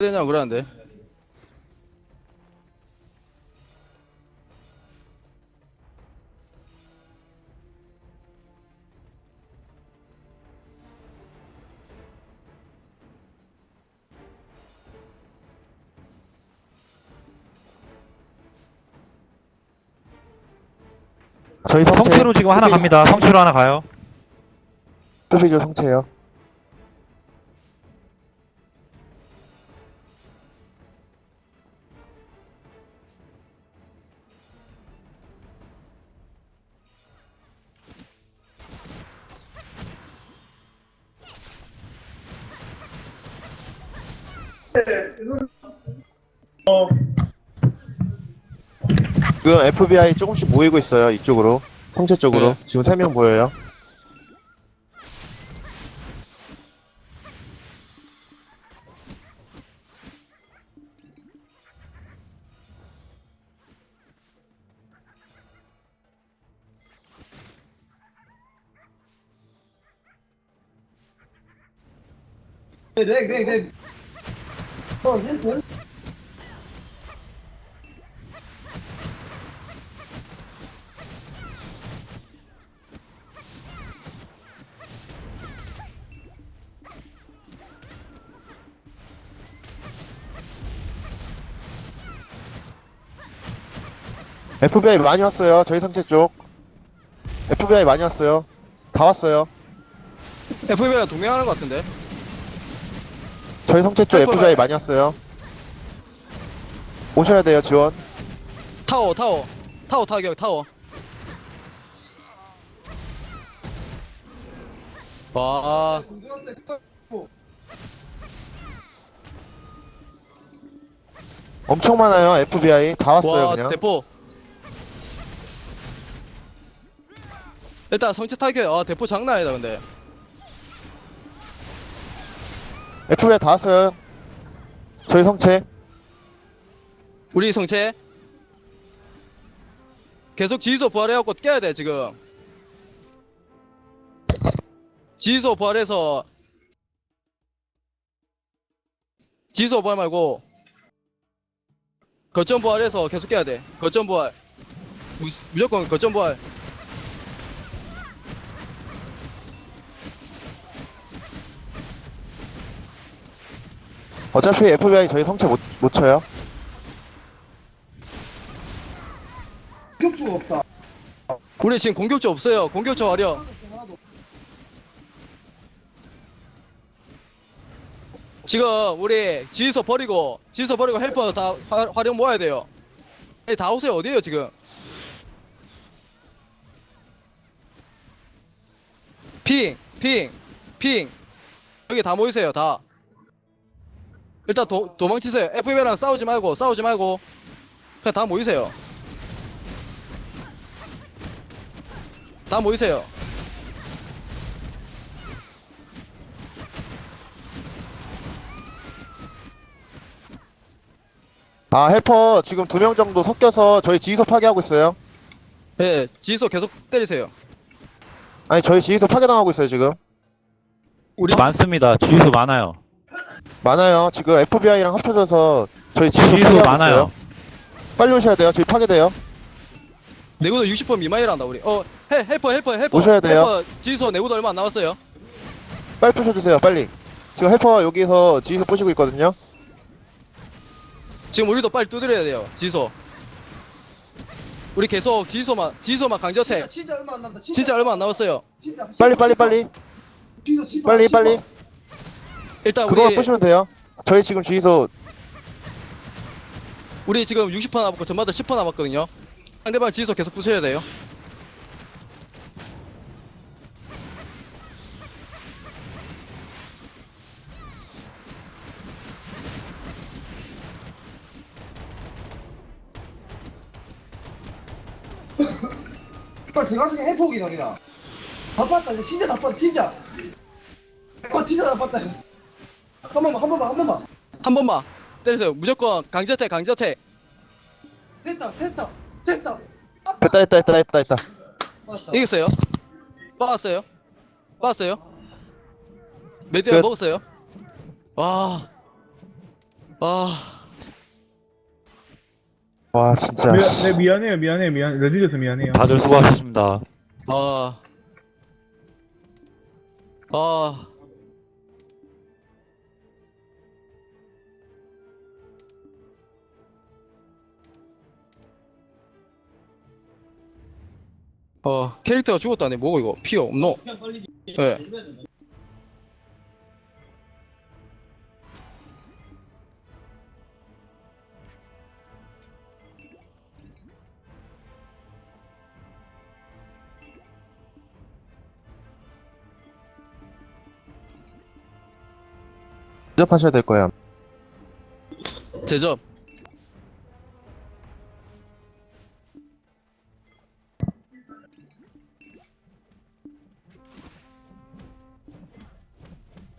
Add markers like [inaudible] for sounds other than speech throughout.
되냐고 그러는데. 저희 성체 성체로 지금 하나 갑니다. 성체로 하나 가요. 수비조 성체요. 지금 FBI 조금씩 모이고 있어요 이쪽으로 성체 쪽으로 네. 지금 세명 보여요. FBI 많이 왔어요. 저희 성체 쪽. FBI 많이 왔어요. 다 왔어요. FBI가 동행하는 것 같은데. 저희 성체 쪽 FBI. FBI 많이 왔어요. 오셔야 돼요, 지원. 타워, 타워. 타워 타격, 타워. 와, 엄청 많아요, FBI. 다 왔어요, 와, 그냥. 대포. 일단 성체 타격, 아, 대포 장난 아니다, 근데. FBI 다 왔어요. 저희 성체. 우리 성체. 계속 지휘소 부활해갖고 깨야 돼, 지금. 지휘소 부활해서. 지휘소 부활 말고. 거점 부활해서 계속 깨야 돼. 거점 부활. 무, 무조건 거점 부활. 어차피 FBI 저희 성체 못, 못 쳐요. 우리 지금 공격자 없어요. 공격자 화려. 지금 우리 지휘소 버리고 지휘소 버리고 헬퍼 다 화, 화력 모아야 돼요. 아니, 다 오세요. 어디에요 지금? 핑, 핑, 핑. 여기 다 모이세요. 다. 일단 도, 도망치세요. FB랑 싸우지 말고 싸우지 말고 그냥 다 모이세요. 다 모이세요. 아, 해퍼 지금 두 명 정도 섞여서 저희 지휘소 파괴하고 있어요. 예, 지휘소 계속 때리세요. 아니, 저희 지휘소 파괴당하고 있어요, 지금. 우리 많습니다. 주유소 많아요. 많아요. 지금 FBI랑 합쳐져서 저희 지휘소 많아요. 있어요. 빨리 오셔야 돼요. 저희 파괴돼요. 내구도 60% 미만이란다 우리. 어, 헬 헬퍼 헬퍼 헬퍼. 오셔야 돼요. 헬퍼 지휘소 내구도 얼마 안 남았어요. 빨리 부셔주세요, 빨리. 지금 해퍼 여기서 지휘소 부시고 있거든요. 지금 우리도 빨리 두드려야 돼요. 지휘소. 우리 계속 지휘소만 지휘소만 강저택. 진짜 얼마 안 남았다. 진짜 얼마 안 남았어요. 진짜 빨리, 빨리, 빨리. 진짜, 진짜, 빨리, 진짜. 빨리. 일단 그거만 우리 부시면 돼요. 저희 지금 주의소 우리 지금 60% 남았고 전마다 10% 남았거든요. 상대방 지휘소 계속 부셔야 돼요. 빨리 대가족의 해폭이 너희라. 다 봤다. 이제 진짜 다 봤다. 진짜. 아 진짜 다 봤다. 한 번만 한 번만 한 번만. 한 번만 때리세요. 무조건 강저택 강저택. 됐다 됐다 됐다. 됐다, 됐다, 됐다, 됐다, 됐다. 맞다. 이겼어요. 빠았어요. 빠았어요. 끝. 먹었어요. 와. 아, 와 진짜 미안, 씨. 네, 미안해요, 미안해요, 미안. 레디져서 미안해요. 다들 수고하셨습니다. 아, 아. 어, 캐릭터가 죽었다네. 뭐고 이거? 피 없노? 예. 대접하셔야 될 거예요 제접.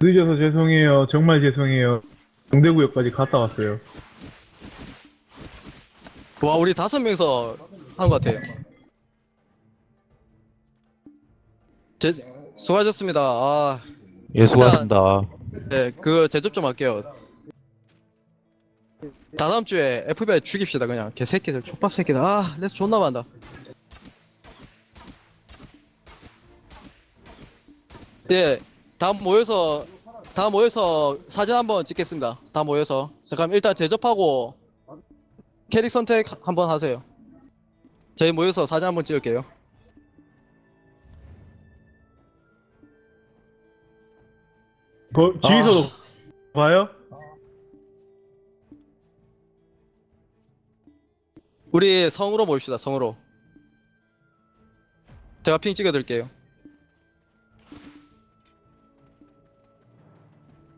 늦어서 죄송해요. 정말 죄송해요. 동대구역까지 갔다 왔어요. 와, 우리 다섯 명이서 한 것 같아요. 제, 수고하셨습니다. 아, 예, 수고하셨습니다. 네, 그 제접 좀 할게요. 다다음 주에 FBI 죽입시다 그냥 개새끼들 족밥 새끼들 아 레스 존나 많다 예 다음 모여서 다음 모여서 사진 한번 찍겠습니다. 다 모여서. 잠깐 일단 제접하고 캐릭 선택 한번 하세요. 저희 모여서 사진 한번 찍을게요. 거, 주위소도 봐요? 우리 성으로 모입시다 성으로. 제가 핑 찍어드릴게요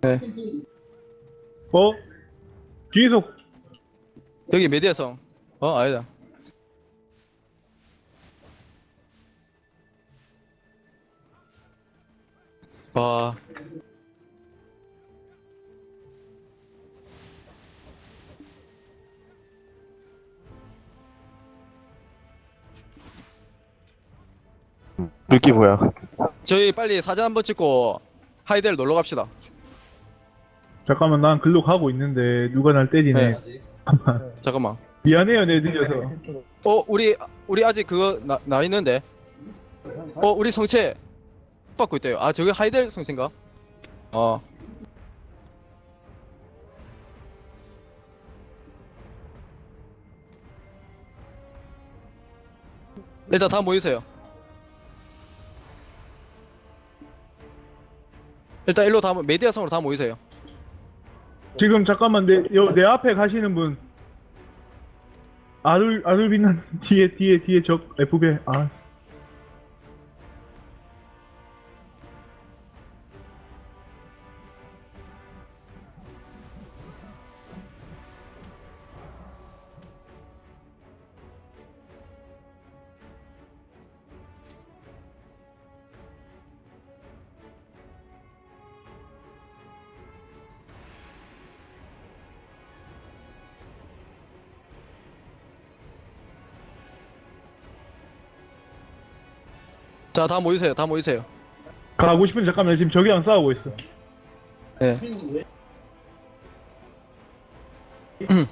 네 어? 주위소 여기 메디아성. 어, 아니다. 와. 느낌 뭐야 저희 빨리 사진 한 번 찍고 하이델 놀러 갑시다. 잠깐만 난 글로 가고 있는데 누가 날 때리네. 네. 잠깐만. 잠깐만. 미안해요, 내 늦어서. 어, 우리 우리 아직 그거 나, 나 있는데. 어, 우리 성체 받고 있대요. 아, 저기 하이델 성체인가? 어. 일단 다 모이세요. 일단 일로 다 모- 메디아성으로 다 모이세요. 지금 잠깐만 내, 여, 내 앞에 가시는 분. 아들, 아들 빛난 [laughs] 뒤에, 뒤에, 뒤에 적 FB. 아, 자, 다 모이세요. 다 모이세요. 가고 싶은 잠깐만 지금 적이랑 싸우고 있어. 네. [clears throat]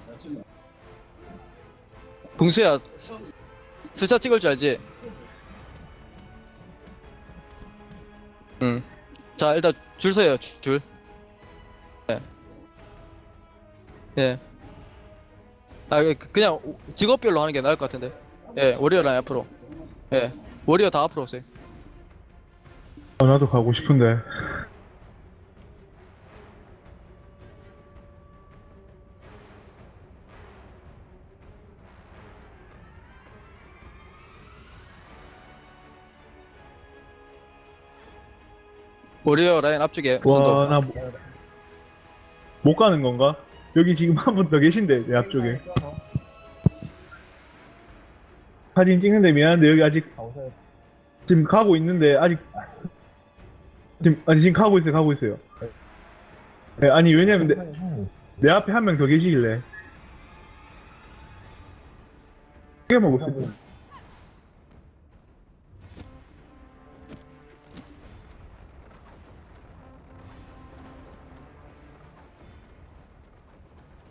붕수야, 스- 스샷 찍을 줄 알지? 응. 자, 일단 줄 서요, 줄- 줄. 예. 예. 아, 그- 그냥 직업별로 하는 게 나을 것 같은데. 예, 워리어 라인 앞으로. 예. 워리어 다 앞으로 오세요. 아, 나도 가고 싶은데. 워리어 라인 앞쪽에. 와, 나, 뭐- 못 가는 건가? 여기 지금 한 분 더 계신데, 내 앞쪽에. 사진 찍는데 미안한데, 여기 아직, 지금 가고 있는데, 아직, 지금, 아니, 지금 가고 있어요, 가고 있어요. 네, 아니, 왜냐면, 내, 내 앞에 한 명 더 계시길래. 어떻게 먹었어?